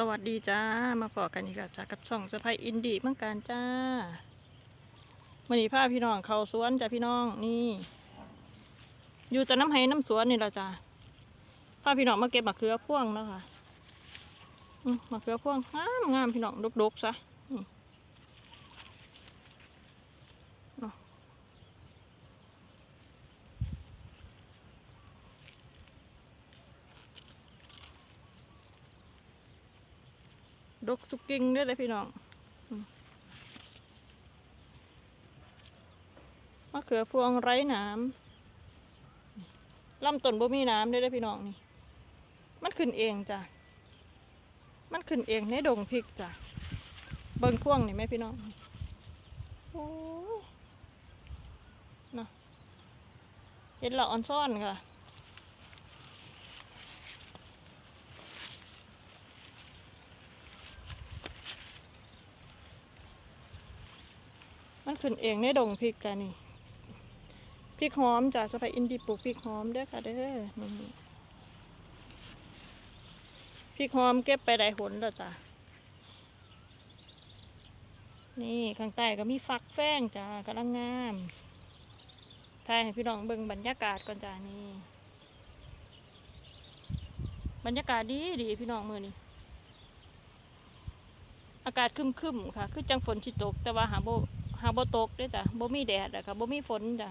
สวัสดีจ้า มาพอกันอีกแล้วจ้ากับช่องสะพายอินดีเมืองการจ้ามันนี้าพี่น้องเขาสวนจ้าพี่น้องนี่ อยู่แต่น้ำไห้น้ำสวนนี่ละจ้าพาพี่น้องมาเก็บมะเขือพ่วงแล้วค่ะมมะเขือพ่วงงามงามพี่น้องดกๆซะนี่เนาะ ดกสุกกิ่งด้อเลยพี่น้องมะเขือพวงไร้น้ำลำต้นบ่มีน้ำเด้เด้อพี่น้องนี่ มันขึ้นเองจ้ะ มันขึ้นเองในดงพริกจ้ะ เบิ่งพ่วงนี่ไหมพี่น้องโอ้น่ะเห็นละอ่อนซ่อนค่ะ ขึ้นเองในดงพริกกันนี่พริกหอมจ้ะสไปอินดีปลูกพริกหอมเด้อค่ะเด้อนี่พริกหอมเก็บไปได้หนแล้วจ้ะนี่ข้างใต้ก็มีฟักแฟ้งจ้ากำลังงามถ่ายให้พี่น้องเบิ่งบรรยากาศก่อนจ้านี่ บรรยากาศดีดีพี่น้องมือนี่อากาศครึมๆค่ะ คือจังฝนสิตกแต่ว่าหาโบ หาโบตกด้วยจ้ะโบมีแดดอะค่ะโบมีฝนจ้ะ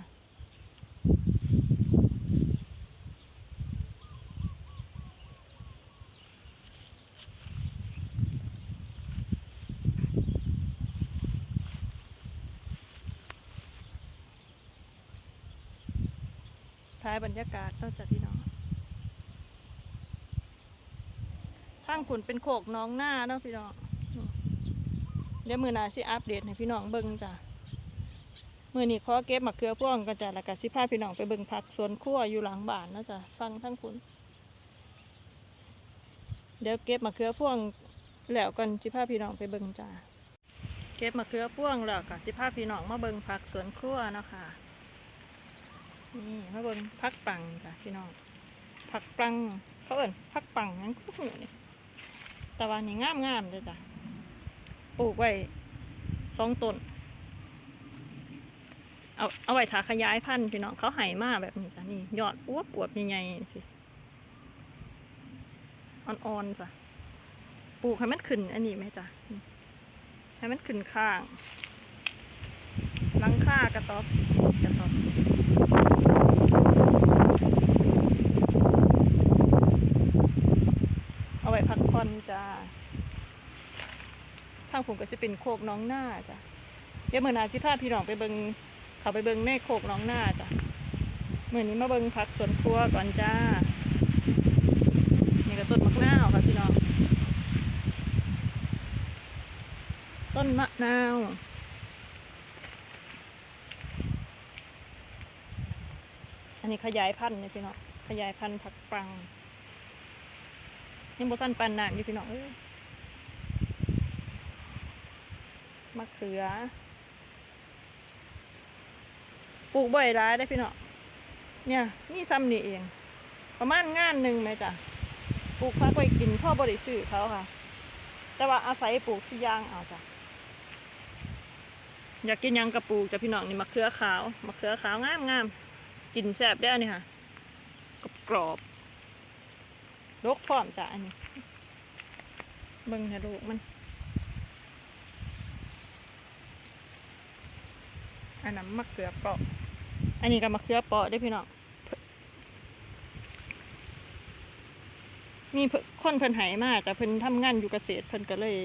ท้ายบรรยากาศนอกจากพี่น้องทางผุนเป็นโขกน้องหน้าเนาะพี่น้อง เดี๋ยวมือหนาสิอัปเดตให้พี่น้องเบิ่งจ้ะมือนี้ขอเก็บมะเขือพ่วงกันจ้ะแล้วก็สิพาพี่น้องไปเบิ่งผักสวนครัวอยู่หลังบ้านนะจ้ะฟังทั้งผุนเดี๋ยวเก็บมะเขือพ่วงแล้วกันสิพาพี่น้องไปเบิ่งจ้ะเก็บมะเขือพ่วงแล้วก็สิพาพี่น้องมาเบิ่งผักสวนครัวนะคะนี่มาเบิ่งพักปังจ้ะพี่น้องผักปังเขาเอิ้นพักปังนั่นคู่หูนี่แต่ว่านี่งามงามเลยจ้ะ ปลูกไว้สองต้น เอาเอาไว้ถาขยายพันธุ์พี่น้องเขาไห่มากแบบนี้จ้ะนี่ยอดอวบอวบใหญ่ๆสิอ่อนๆจ้ะปลูกให้มันขึ้นอันนี้ไหมจ้ะให้มันขึ้นข้างหลังคากระต๊อบกระต๊อบ เอาไว้พักผ่อนจ้าทางผมก็จะเป็นโคกน้องหน้าจ้ะเดี๋ยวมื่อนาสิพาพี่น้องไปเบิงเขาไปเบิงในโคกน้องหน้าจ้ะเมื่อนี้มาเบิงพักสวนครัวก่อนจ้านี่ก็ต้นมะนาวค่ะพี่น้องต้นมะนาวอันนี้ขยายพันธุ์เนี่ยพี่น้องขยายพันธุ์ผักปังยังบ่ทันปันน้ำอยู่พี่น้องเอ้ย มะเขือ ปลูกบ่อยร้ายได้พี่น้องเนี่ยนี่ซ้ำนี่เอง ประมาณงานหนึ่งไหมจ้ะปลูกพักไว้กินพ่อบริสุทธิ์เขาค่ะ แต่ว่าอาศัยปลูกที่ย่างเอาจ้ะอยากกินยังกระปลูกจะพี่น้องนี่มะเขือขาวมะเขือขาวงามงามกินแซ่บได้นี่ค่ะกรอบๆลกพร้อมจ้ะอันนี้เบิ่งนะลูกมัน อันนั้นมะเขือเปราะ อันนี้ก็มะเขือเปราะได้พี่น้องมีเพิ่นคนเพิ่นไหมากแต่เพิ่นทำงานอยู่เกษตรเพิ่นก็เลย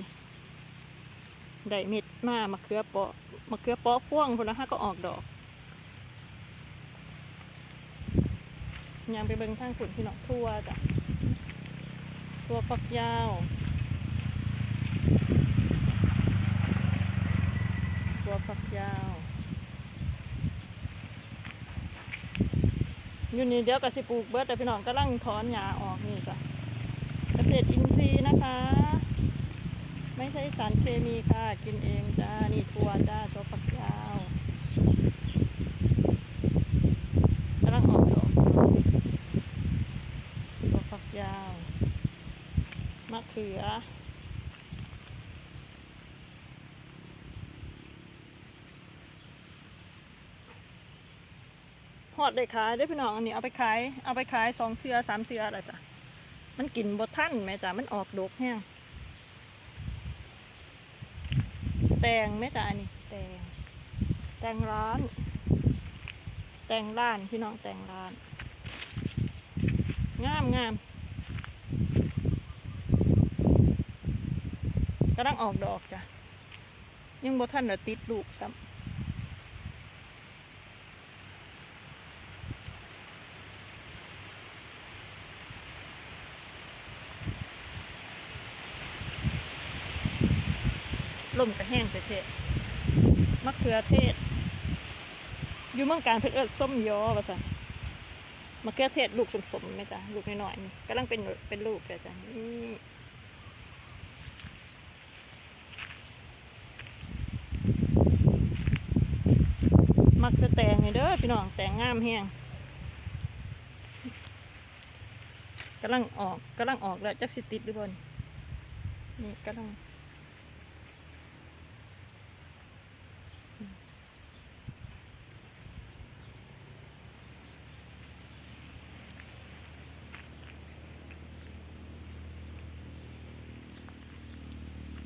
ได้เม็ดมามะเขือเปราะมะเขือเปราะพ่วงพุ่นละห้าก็ออกดอกยางไปเบิ่งทางฝุ่นพี่น้องทั่วจ้ะตัวฝักยาวตัวฝักยาว อยู่นี่เดี๋ยวก็สิปลูกเบิร์ดแต่พี่น้องก็ลังถอนหญ้าออกนี่จ้ะเกษตรอินทรีย์นะคะ ไม่ใช่สารเคมีค่ะ กินเองจ้า นี่ทัวจ้าจบฝักยาวกำลังออกดอกตัวฝักยาว มะเขือ ห อดได้ขายได้อพี่น้องอันนี้เอาไปขายเอาไปขายสองเทือสามเทืออะไรจ้ะมันกินบดท่านแม่จ้ะมันออกดกแห้งแตงแม่จ้ะอันนี้แตงแตงร้าน แตงร้านพี่น้องแตงร้าน งามงามกำลังออกดอกจ้ะยังบดท่านเดี๋ยวติดลูกซ้ำ ลมกระแห้งเทศมะเขือเทศ อยู่เมืองการเพื่นเอิ้นส้มยอว่าซั่นมะเขือเทศลูกสมๆไหมจ๊ะลูกน้อยๆนี่กำลังเป็นเป็นลูกเลยจ้ะนี่มักจะแตงนี่เด้อพี่น้องแตงงามแห้งกำลังออกกำลังออกแล้วจักสิติดหรือบนนี่กำลัง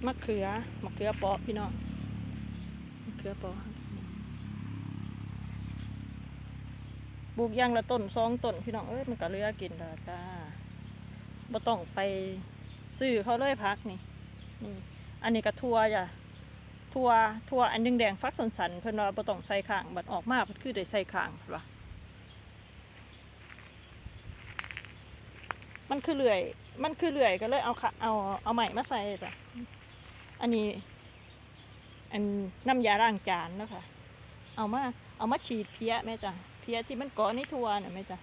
มะเขือมะเขือเปาะพี่น้องมะเขือเปาะปลูกอยางละต้นสองต้นพี่น้องเอ้ยมันก็เลือกินล้วจ้าบ่ต้องไปซื้อเขาเลยพักนี่นี่ อันนี้ก็ทัวจ้ะทัวทัวอันแดงๆฟักสันๆเพิ่นว่าบ่ต้องใส่ข้างบัดออกมาเพิ่นคือได้ใส่ข้างเพิ่นว่ามันคือเลื่อย มันคือเลื่อยก็เลยเอาขาเอาเอาใหม่มาใส่จ้ะ อันนี้ อันน้ำยาล้างจานนะคะเอามา เอามาฉีดเพี้ยแม่จ้ะเพี้ยที่มันเกาะในทัวน่ะแม่จ้ะ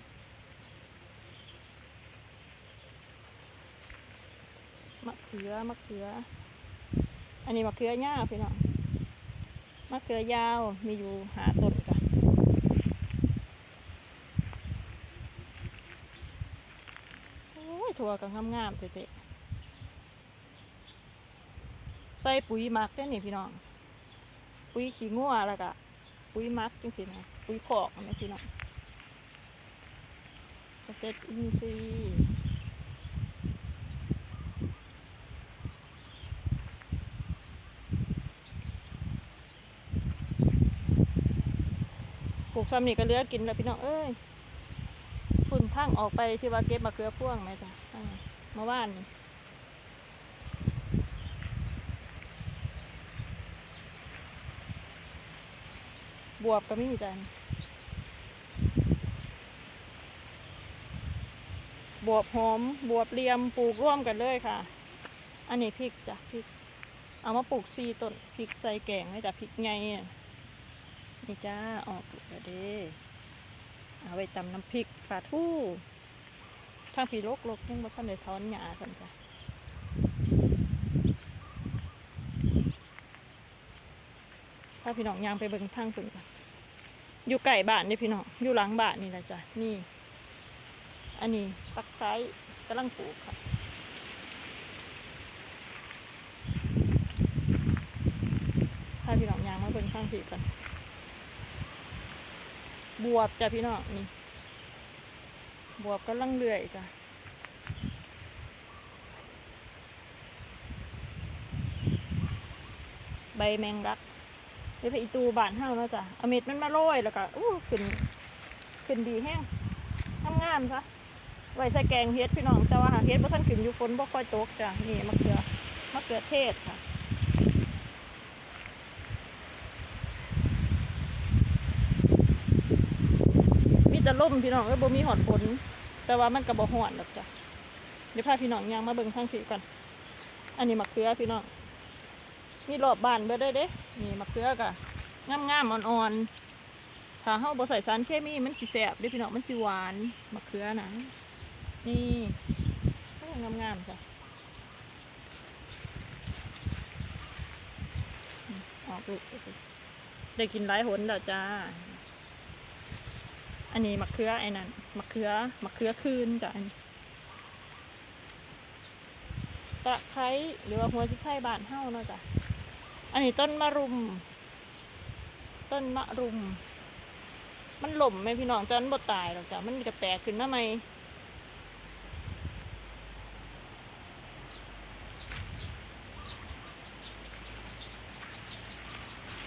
มะเขือมะเขือ อันนี้มะเขือยาวพี่น้องมะเขือยาวมีอยู่หาต้นจ้ะโอ้ยถั่วก็งามๆเจ๊ๆ ใส่ปุ๋ยหมักได้นี่พี่น้อง ปุ๋ยขี้งัวแล้วก็ปุ๋ยมักจังซี่นะปุ๋ยขอกนะพี่น้องเกษตรอินทรีย์ปลูกซ้ำนี่ก็เลือกินแล้วพี่น้องเอ้ยฝุ่นทั้งออกไปที่ว่าเก็บมาเขือพ่วงไหมจ๊ะอ่าเมื่อวานนี่ บวบก็มีจ้ะบวบหอมบวบเรียมปลูกร่วมกันเลยค่ะ อันนี้พริกจ้ะพริก เอามาปลูกซีต้นพริกใส่แกงเลยจ้ะพริกไงอะนี่จ้าออกลูกแล้วเด้เอาไปตำน้ำพริกปลาทู่ทางผีลกลกยังบ่ทันได้อนหญ้ากันจ้ะาพี่น้องยางไปเบิ่งทางฝุ่นก่อนอยู่ไก่บ้านนี่พี่น้องอยู่หลังบ้านนี่แหละจ้ะนี่ อันนี้ตะไคร้กำลังปลูกค่ะถ้าพี่น้องยางมาเบิ่งทางผีกันบวบจ้ะพี่น้องนี่บวบกำลังเลื่อยจ้ะใบแมงรัก เดี๋ยวไปอีตูบานเฮาแล้วจ้ะเอาเม็ดมันมาโรยแล้วก็อู้ขึ้นขึ้นดีแห้งงามซะไว้ใส่แกงเฮ็ดพี่น้องแต่ว่าหาเฮ็ดบ่ทันขึ้นอยู่ฝนบ่ค่อยตกจ้ะนี่มะเขือมะเขือเทศค่ะมีแต่ลมพี่น้องเอ้ยบ่มีหอดฝน แต่ว่ามันก็บ่ฮ้อนดอกจ้ะเดี๋ยวพาพี่น้องย่างมาเบิ่งทางสีก่อน อันนี้มะเขือพี่น้อง มีรอบบ้านเบิดได้เด้นี่มะเขือกะงามงามๆอ่อนๆถ้าเฮาบ่ใส่สารเคมีมันสิแซ่บเด้พี่น้องมันสิหวานมะเขือนะนี่งามงามๆจ้ะออกลูกได้กินหลายหนแล้วจ้า อันนี้มะเขือไอ้นั่นมะเขือมะเขือคืนจ้ะอันนี้ตะไคร้หรือว่าหัวชิไข่บานเฮาเนาะจ้ะ อันนี้ต้นมะรุม ต้นมะรุม มันหล่มไหมพี่น้องต่มันบ่ตายหรอกจ้ะมันก็แตกขึ้นมาใหม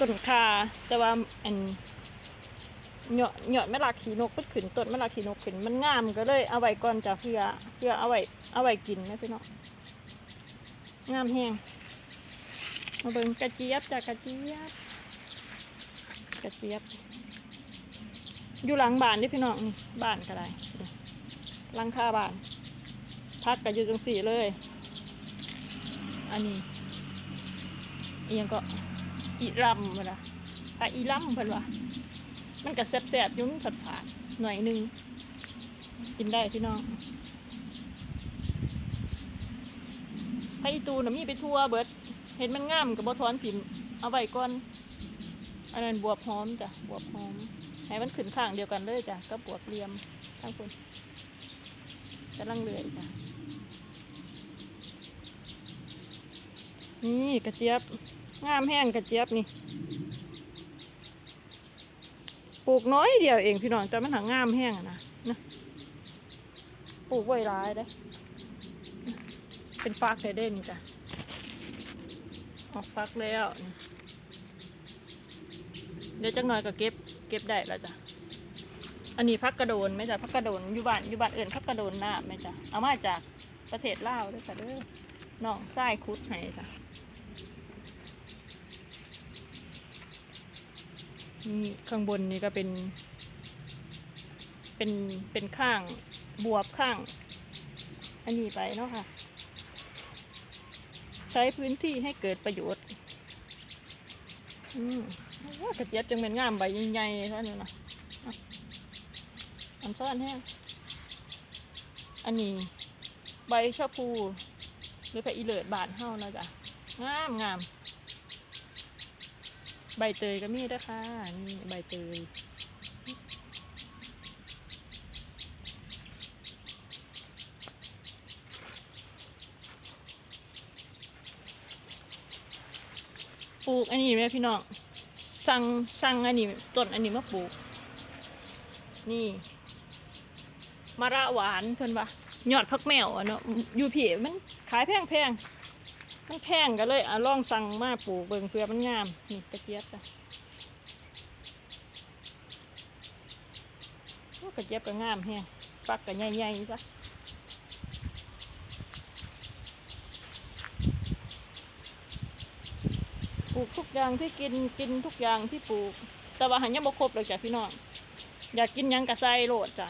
ต้นคาแต่ว่าอันเหยาะเหยาะแม่ลาขีนกมันขึ้นต้นแม่ลาขีนกขึ้นมันงามก็เลยเอาไว้ก่อนจ้ะเพื่อเพื่อเอาไว้เอาไว้กินนะพี่น้องงามแห้ง มาเบิ่งกระเจี๊ยบจ้ะกระเจี๊ยบกระเจี๊ยบ อยู่หลังบ้านนี่พี่น้องนี่บ้านก็ได้หลังคาบ้าน พักกันอยู่จังสี่เลย อันนี้เอียงก็อีรำเวลาถ้าอีรำเพิ่นว่ามันก็แซ่บๆอยุ่มนผัดผาดหน่อยนึงกินได้พี่น้องไผ่ตูน่ะมีไปทัวเบิด เห็นมันงามกับบ่ถอนผิมเอาไว้ก่อน อันนั้นบวบหอมจ้ะบวบหอม ให้มันขึ้นข้างเดียวกันเลยจ้ะกับบวบเหลี่ยมทั้งคนกำลังเลื่อยจ้ะนี่กระเจี๊ยบงามแห้งกระเจี๊ยบนี่ปลูกน้อยเดียวเองพี่น้องแต่มันหางามแห้งอะนะนะปลูกไว้ร้ายได้เป็นฟักเลยเด้นี่จ้ะ ออกฟักแล้ว เดี๋ยวจักหน่อยก็เก็บ เก็บได้แล้วจ้ะ อันนี้พักกระโดนไหมจ้ะพักกระโดนอยู่บ้านอยู่บ้านอื่นพักกระโดนหน้าไหมจ้ะ เอามาจากประเทศลาวด้วยจ้ะเด้อน้องไส้คุดให้จ้ะนี่ข้างบนนี่ก็เป็น เป็นเป็นข้างบวบข้าง อันนี้ไปเนาะค่ะ ใช้พื้นที่ให้เกิดประโยชน์ อืมว่ากระเจี๊ยบจังเป็นงามใบใหญ่ๆเท่านี้นะอะอันซ้อนแห้งอันนี้ ใบชะพู หรือผักอีเลิดบานเฮานะจ๊ะงามงาม ใบเตยก็มีด้วยค่ะ นี่ใบเตย ปลูกอันนี้ไหมพี่น้องสั่งสั่งอันนี้ต้นอันนี้มาปลูก นี่มะระหวานเพิ่อนว่ายอดพักแมวอะเนาะอยู่พี่มันขายแพงแพงมันแพงก็เลยอะลองสั่งมาปลูกเบิ่งเพื่อมันงามนี่กระเจี๊ยบจ้ะกระเจี๊ยบก็งามแฮงฟักก็ใหญ่ๆจ้ะปลู กทุกอย่างที่กินกินทุกอย่างที่ปลูก แต่ว่าหันยังบ่ครบเลยจ้ะพี่น้องอยากกินหยังกะใส่โลดจ้ะ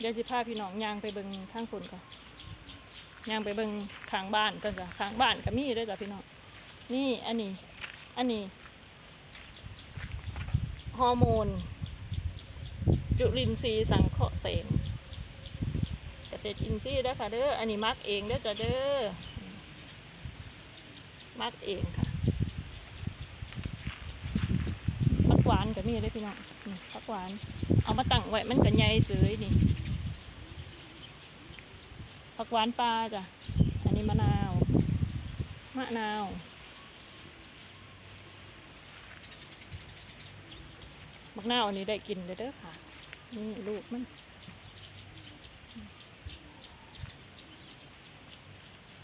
เดี๋ยวสิพาพี่น้องย่างไปเบิงข้างคนก่อนย่างไปเบิงข้างบ้านกันจ้ะข้างบ้านก็มีด้วยจ้ะพี่น้อง นี่อันนี้ อันนี้ฮอร์โมน จุลินทรีย์สังเคราะห์แสงเกษตรอินทรีย์ด้อค่ะเด้อ อันนี้มักเองเด้อจ้ะเด้อ มักเองค่ะผักหวานก็มีเด้พี่น้องผักหวาน เอามาตั้งไว้มันก็ใหญ่เสยนี่ ผักหวานปลาจ้ะ อันนี้มะนาว มะนาวมะนาวอันนี้ได้กินเด้อค่ะ นี่ลูกมัน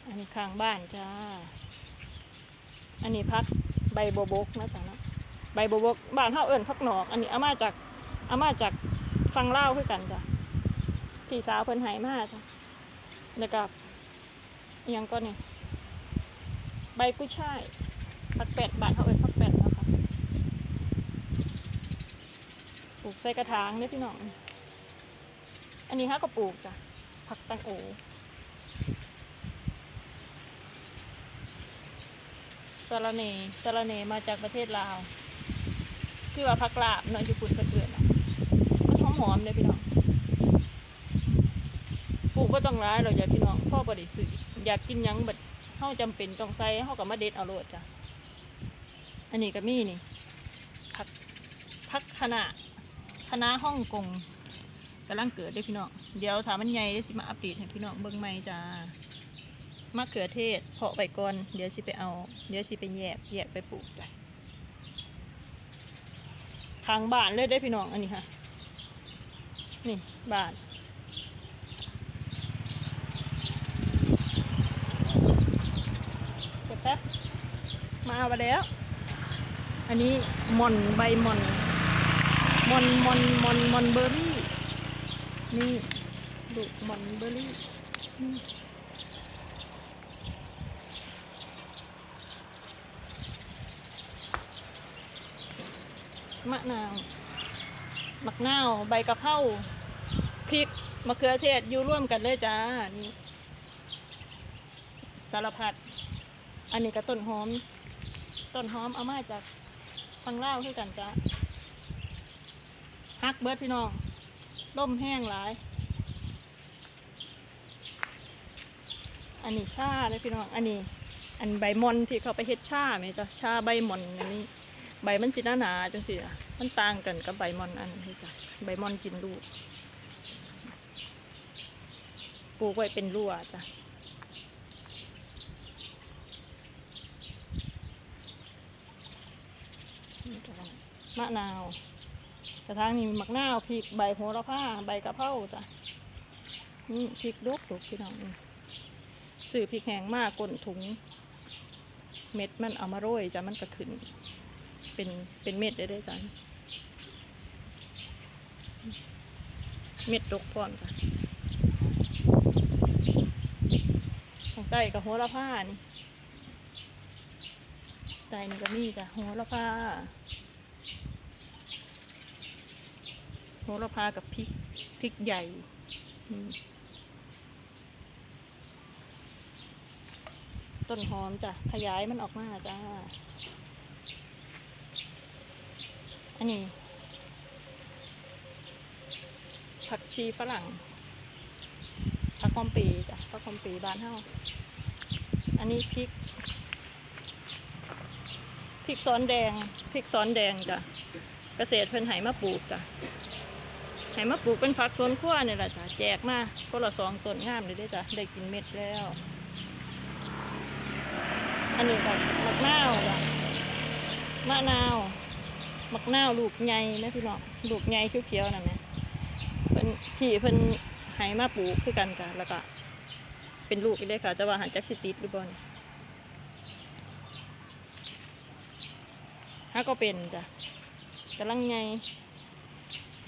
อันนี้ข้างบ้านจ้า อันนี้พักใบโบบกนะจ๊ะนะใบโบบกบ้านเฮาเอิ้นพักหนอก อันนี้เอามาจากเอามาจากฟังเล่าคือกันจ้ะพี่สาวเพิ่นหายมาจ้ะ แล้วก็ยังก็เนี่ยใบกุ้ยช่ายผักแปดบาทเขาเอ่ยผักแปดแล้วค่ะปลูกใส่กระถางเนี่ยพี่น้อง อันนี้ฮะก็ปลูกจ้ะผักแตงโอสารเนสารเนมาจากประเทศลาวคือว่าผักลาบเนาะญี่ปุ่นเพื่อนๆเนาะมันหอมๆเลยพี่น้อง ปลูกก็ต้องร้ายเราอย่าพี่น้องพ่อบริสุทธิ์อยากกินหยังบัดเฮาจำเป็นต้องใส่เฮากับมาเด็ดเอาโลดจ้ะอันนี้ก็มีนี่ผักผักคะน้าคะน้าฮ่องกงกำลังเกิดเด้พี่น้องเดี๋ยวถามมันใหญ่เดี๋ยสิมาอัปเดตให้พี่น้องเบิ่งใหม่จ้ามะเขือเทศเพาะไปก่อนเดี๋ยวสิไปเอา เดี๋ยวสิไปแยกแยกไปปลูกจ้ะทางบ้านเลยได้พี่น้องอันนี้ค่ะนี่บ้าน เก็บแป๊บมาเอาไปแล้ว อันนี้มอนใบมอนมอนมอนมอนมอนเบอร์รี่ นี่ดูกมอนเบอร์รี่นี่มะนาวมักนาว ใบกะเพราพริก มะเขือเทศอยู่ร่วมกันเลยจ้า นี่ สารพัด อันนี้ก็ต้นหอม ต้นหอมเอามาจากฟังเล่าคือกันจ้ะฮักเบิร์ดพี่น้องล่มแห้งหลาย อันนี้ชาเลยพี่น้อง อันนี้ อันใบมอนที่เขาไปเฮ็ดชาไหมจ้ะชาใบมอนอันนี้ ใบมันสิหนาหนาจังสิอะมันต่างกันกับใบมอนอันนี้จ้ะใบมอนกินลูกปลูกไว้เป็นรั่วจ้ะ นี่ก็ มะนาวกระทางนี้มีมะนาวพริกใบโหระพาใบกะเพราจ้ะนี่พริกดกดกพี่น้องนี่อพริกแห้งมากกลนถุง เม็ดมันเอามาโรยจ้ะมันก็ขึ้น เป็นเป็นเม็ดได้ได้จ้ะเม็ดดกพร้อมจ้ะของใต้กับโหระพานี่ ใจนี่ก็มีจ้ะโหระพาโหระพากับพริกพริกใหญ่ต้นหอมจ้ะขยายมันออกมาจ้าอันนี้ ผักชีฝรั่ง ผักคอมปีจ้ะผักคอมปีบานเฮาอันนี้พริก พริกซ้อนแดงพริกซ้อนแดงจ้ะเกษตรเพิ่นไหมาปลูกจ้ะไหมาปลูกเป็นผักสวนครัวนี่แหละจ้ะแจกมาคนละสองต้นงามเลยเด้จ้ะได้กินเม็ดแล้ว อันนี้ก็มะนาวจ้ะมะนาวมะนาวลูกใหญ่นะพี่น้องลูกใหญ่เขียวๆนั่นแหละเพิ่นพี่เพิ่นไหมาปลูกคือกันจ้ะแล้วก็เป็นลูกอีกเลยค่ะแต่ว่าหันจักสิติดหรือเนี่ย ถ้าก็เป็นจ้ะกำลังไง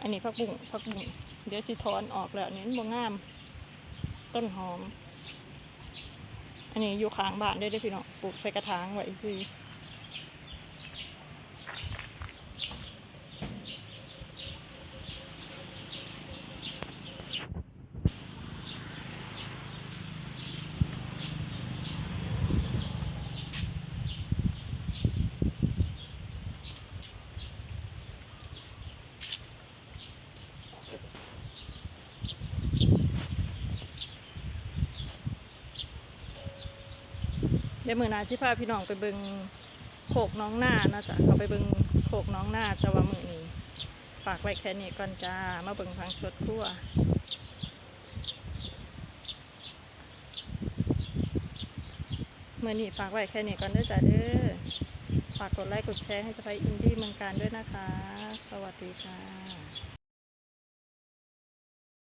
อันนี้ผักบุ้งผักบุ้งเดี๋ยวสิถอนออกแล้วนนี้มันบ่งาม ต้นหอม อันนี้อยู่ข้างบ้านได้ด้วยพี่น้องปลูกใส่กระถางไว้คือ ดี๋ยวมือนาที่พาพี่น้องไปเบิงโขกน้องหน้านะจ๊ะเขาไปเบิงโขกน้องหน้าแต่ว่ามือนี้ฝากไว้แค่นี้ก่อนจ้า มาเบิงพังสดครั่วเมื่อนี้ฝากไว้แค่นี้ก่อนด้อจ้าเด้อฝากกดไลค์กดแชร์ให้สไปอินดี้เมืองการด้วยนะคะ สวัสดีค่ะ